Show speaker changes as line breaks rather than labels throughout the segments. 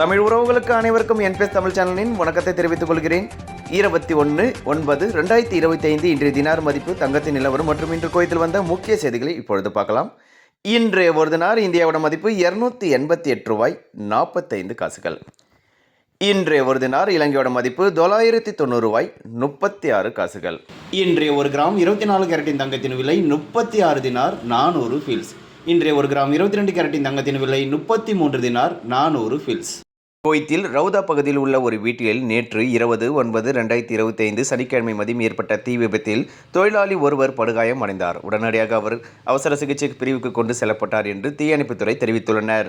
தமிழ் உறவுகளுக்கு அனைவருக்கும் என்பிஎஸ் தமிழ் சேனலின் வணக்கத்தை தெரிவித்துக் கொள்கிறேன். இருபத்தி ஒன்று ஒன்பது ரெண்டாயிரத்தி இருபத்தி ஐந்து இன்றைய தினார் மதிப்பு தங்கத்தின் நிலவரம் மற்றும் இன்று கோயத்தில் வந்த முக்கிய செய்திகளை இப்பொழுது பார்க்கலாம். இன்றைய ஒரு தினார் இந்தியாவோட மதிப்பு இருநூத்தி எண்பத்தி எட்டு ரூபாய் நாற்பத்தைந்து காசுகள். இன்றைய ஒரு தினார் இலங்கையோட மதிப்பு தொள்ளாயிரத்தி தொண்ணூறு ரூபாய் முப்பத்தி ஆறு காசுகள். இன்றைய ஒரு கிராம் இருபத்தி நாலு கேரட்டின் தங்கத்தின் விலை முப்பத்தி ஆறு தினார் நானூறு ஃபில்ஸ் இன்றைய ஒரு கிராம் இருபத்தி ரெண்டு கேரட்டின் தங்கத்தின் விலை முப்பத்தி மூன்று தினார் நானூறு ஃபில்ஸ் கோயத்தில் ரவுதா பகுதியில் உள்ள ஒரு வீட்டில் நேற்று இருபது ஒன்பது ரெண்டாயிரத்தி இருபத்தி ஐந்து சனிக்கிழமை மதியம் ஏற்பட்ட தீ விபத்தில் தொழிலாளி ஒருவர் படுகாயம் அடைந்தார். உடனடியாக அவர் அவசர சிகிச்சை பிரிவுக்கு கொண்டு செல்லப்பட்டார் என்று தீயணைப்புத்துறை தெரிவித்துள்ளனர்.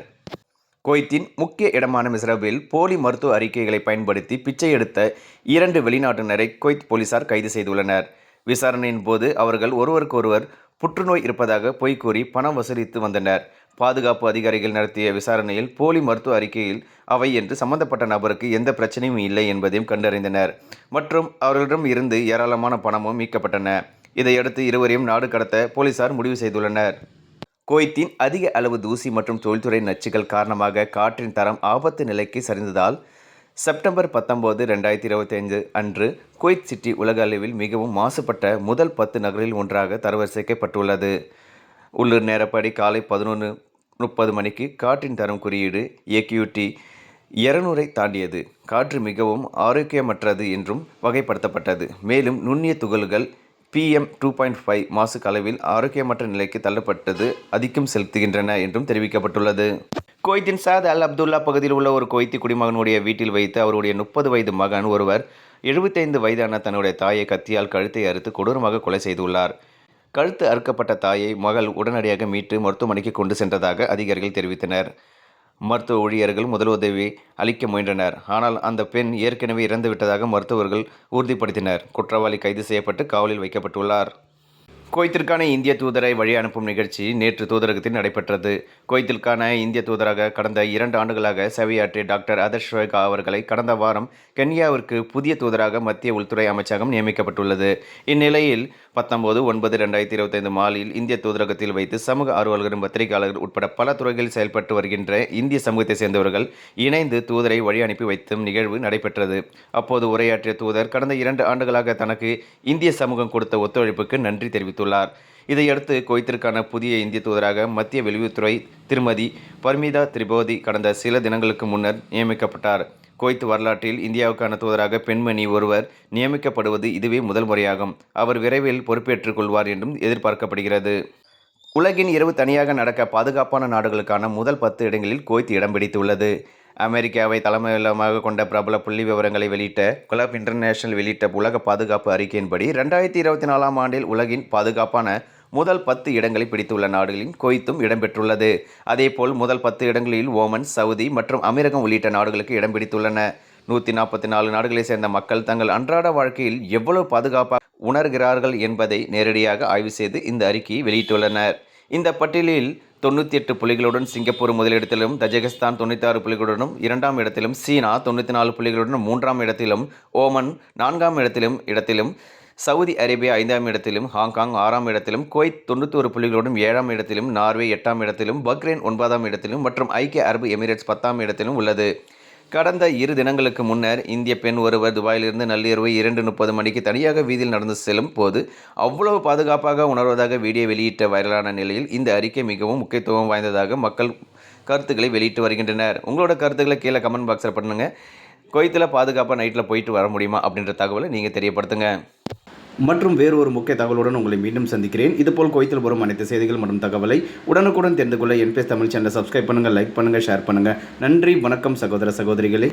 குவைத்தின் முக்கிய இடமான மிஸ்ரபில் போலி மருத்துவ அறிக்கைகளை பயன்படுத்தி பிச்சை எடுத்த இரண்டு வெளிநாட்டினரை குவைத் போலீசார் கைது செய்துள்ளனர். விசாரணையின் போது அவர்கள் ஒருவருக்கொருவர் புற்றுநோய் இருப்பதாக பொய் கூறி பணம் வசூலித்து வந்தனர். பாதுகாப்பு அதிகாரிகள் நடத்திய விசாரணையில் போலி மருத்துவ அறிக்கையில் அவை என்று சம்பந்தப்பட்ட நபருக்கு எந்த பிரச்சனையும் இல்லை என்பதையும் கண்டறிந்தனர். மற்றும் அவர்களிடம் இருந்து ஏராளமான பணமும் மீட்கப்பட்டன. இதையடுத்து இருவரையும் நாடு கடத்த போலீசார் முடிவு செய்துள்ளனர். குவைத்தின் அதிக அளவு தூசி மற்றும் தொழில்துறை நச்சுகள் காரணமாக காற்றின் தரம் ஆபத்து நிலைக்கு சரிந்ததால் செப்டம்பர் பத்தொம்போது ரெண்டாயிரத்தி இருபத்தைந்து அன்று குவைத் சிட்டி உலக அளவில் மிகவும் மாசுபட்ட முதல் பத்து நகரில் ஒன்றாக தரவரிசைக்கப்பட்டுள்ளது உள்ளூர் நேரப்படி காலை பதினொன்று முப்பது மணிக்கு காற்றின் தரம் குறியீடு ஏக்யூடி இருநூறை தாண்டியது. காற்று மிகவும் ஆரோக்கியமற்றது என்றும் வகைப்படுத்தப்பட்டது. மேலும் நுண்ணிய துகள்கள் பிஎம் டூ பாயிண்ட் ஃபைவ் மாசு அளவில் ஆரோக்கியமற்ற நிலைக்கு தள்ளப்பட்டது அதிகம் செலுத்துகின்றன என்றும் தெரிவிக்கப்பட்டுள்ளது. குவைத்தின் சாத் அல் அப்துல்லா பகுதியில் உள்ள ஒரு குவைத்தி குடிமகனுடைய வீட்டில் வைத்து அவருடைய முப்பது வயது மகன் ஒருவர் எழுபத்தைந்து வயதான தன்னுடைய தாயை கத்தியால் கழுத்தை அறுத்து கொடூரமாக கொலை செய்துள்ளார். கழுத்து அறுக்கப்பட்ட தாயை மகள் உடனடியாக மீட்டு மருத்துவமனைக்கு கொண்டு சென்றதாக அதிகாரிகள் தெரிவித்தனர். மருத்துவ ஊழியர்கள் முதலுதவி அளிக்க முயன்றனர். ஆனால் அந்த பெண் ஏற்கனவே இறந்துவிட்டதாக மருத்துவர்கள் உறுதிப்படுத்தினர். குற்றவாளி கைது செய்யப்பட்டு காவலில் வைக்கப்பட்டுள்ளார். குவைத்திற்கான இந்திய தூதரை வழி அனுப்பும் நிகழ்ச்சி நேற்று தூதரகத்தில் நடைபெற்றது. குவைத்திற்கான இந்திய தூதராக கடந்த இரண்டு ஆண்டுகளாக சேவையாற்றிய டாக்டர் அதர்ஷ் அவர்களை கடந்த வாரம் கென்யாவிற்கு புதிய தூதராக மத்திய உள்துறை அமைச்சகம் நியமிக்கப்பட்டுள்ளது. இந்நிலையில் பத்தொன்பது ஒன்பது ரெண்டாயிரத்தி இருபத்தைந்து மாலில் இந்திய தூதரகத்தில் வைத்து சமூக ஆர்வலர்களும் பத்திரிகையாளர்கள் உட்பட பல துறைகளில் செயல்பட்டு வருகின்ற இந்திய சமூகத்தை சேர்ந்தவர்கள் இணைந்து தூதரை வழி அனுப்பி வைத்தும் நிகழ்வு நடைபெற்றது. அப்போது உரையாற்றிய தூதர் கடந்த இரண்டு ஆண்டுகளாக தனக்கு இந்திய சமூகம் கொடுத்த ஒத்துழைப்புக்கு நன்றி தெரிவித்துள்ளார். இதையடுத்து குவைத்திற்கான புதிய இந்திய தூதராக மத்திய வெளியுறவுத்துறை திருமதி பர்மிதா திரிபோதி கடந்த சில தினங்களுக்கு முன்னர் நியமிக்கப்பட்டார். குவைத் வரலாற்றில் இந்தியாவுக்கான தூதராக பெண்மணி ஒருவர் நியமிக்கப்படுவது இதுவே முதல் முறையாகும். அவர் விரைவில் பொறுப்பேற்றுக் கொள்வார் என்றும் எதிர்பார்க்கப்படுகிறது. உலகின் இரவு தனியாக நடக்க பாதுகாப்பான நாடுகளுக்கான முதல் பத்து இடங்களில் குவைத் இடம் பிடித்துள்ளது. அமெரிக்காவை தலைமையிலமாக கொண்ட பிரபல புள்ளி விவரங்களை வெளியிட்ட குலப் இன்டர்நேஷனல் வெளியிட்ட உலக பாதுகாப்பு அறிக்கையின்படி ரெண்டாயிரத்தி இருபத்தி நாலாம் ஆண்டில் உலகின் பாதுகாப்பான முதல் பத்து இடங்களை பிடித்துள்ள நாடுகளில் குவைத்தும் இடம்பெற்றுள்ளது. அதேபோல் முதல் பத்து இடங்களில் ஓமன் சவுதி மற்றும் அமீரகம் உள்ளிட்ட நாடுகளுக்கு இடம் பிடித்துள்ளன. நூற்றி நாற்பத்தி நாலு நாடுகளை சேர்ந்த மக்கள் தங்கள் அன்றாட வாழ்க்கையில் எவ்வளவு பாதுகாப்பாக உணர்கிறார்கள் என்பதை நேரடியாக ஆய்வு செய்து இந்த அறிக்கையை வெளியிட்டுள்ளனர். இந்த பட்டியலில் தொண்ணூற்றி எட்டு புள்ளிகளுடன் சிங்கப்பூர் முதலிடத்திலும் தஜகிஸ்தான் தொண்ணூற்றி ஆறு புள்ளிகளுடனும் இரண்டாம் இடத்திலும் சீனா தொண்ணூற்றி நாலு புள்ளிகளுடன் மூன்றாம் இடத்திலும் ஓமன் நான்காம் இடத்திலும் இடத்திலும் சவுதி அரேபியா ஐந்தாம் இடத்திலும் ஹாங்காங் ஆறாம் இடத்திலும் குவைத் ஒரு புள்ளிகளோடும் ஏழாம் இடத்திலும் நார்வே எட்டாம் இடத்திலும் பக்ரைன் ஒன்பதாம் இடத்திலும் மற்றும் ஐக்கிய அரபு எமிரேட்ஸ் பத்தாம் இடத்திலும் உள்ளது. கடந்த இரு தினங்களுக்கு முன்னர் இந்திய பெண் ஒருவர் துபாயிலிருந்து நள்ளிரவு இரண்டு முப்பது மணிக்கு தனியாக வீதியில் நடந்து செல்லும் போது அவ்வளவு பாதுகாப்பாக உணர்வதாக வீடியோ வெளியிட்ட வைரலான நிலையில் இந்த அறிக்கை மிகவும் முக்கியத்துவம் வாய்ந்ததாக மக்கள் கருத்துக்களை வெளியிட்டு வருகின்றனர். உங்களோட கருத்துக்களை கீழே கமெண்ட் பாக்ஸில் பண்ணுங்கள் கொய்த்தில் பாதுகாப்பாக நைட்டில் போயிட்டு வர முடியுமா அப்படின்ற தகவலை நீங்கள் தெரியப்படுத்துங்க.
மற்றும் வேறு ஒரு முக்கிய தகவலுடன் உங்களை மீண்டும் சந்திக்கிறேன். இதுபோல் கோயத்தில் வரும் அனைத்து செய்திகள் மற்றும் தகவலை உடனுக்குடன் தெரிந்து கொள்ள என்பிஎஸ் தமிழ் சேனலை சப்ஸ்கிரைப் பண்ணுங்கள் லைக் பண்ணுங்கள் ஷேர் பண்ணுங்கள் நன்றி வணக்கம் சகோதர சகோதரிகளே.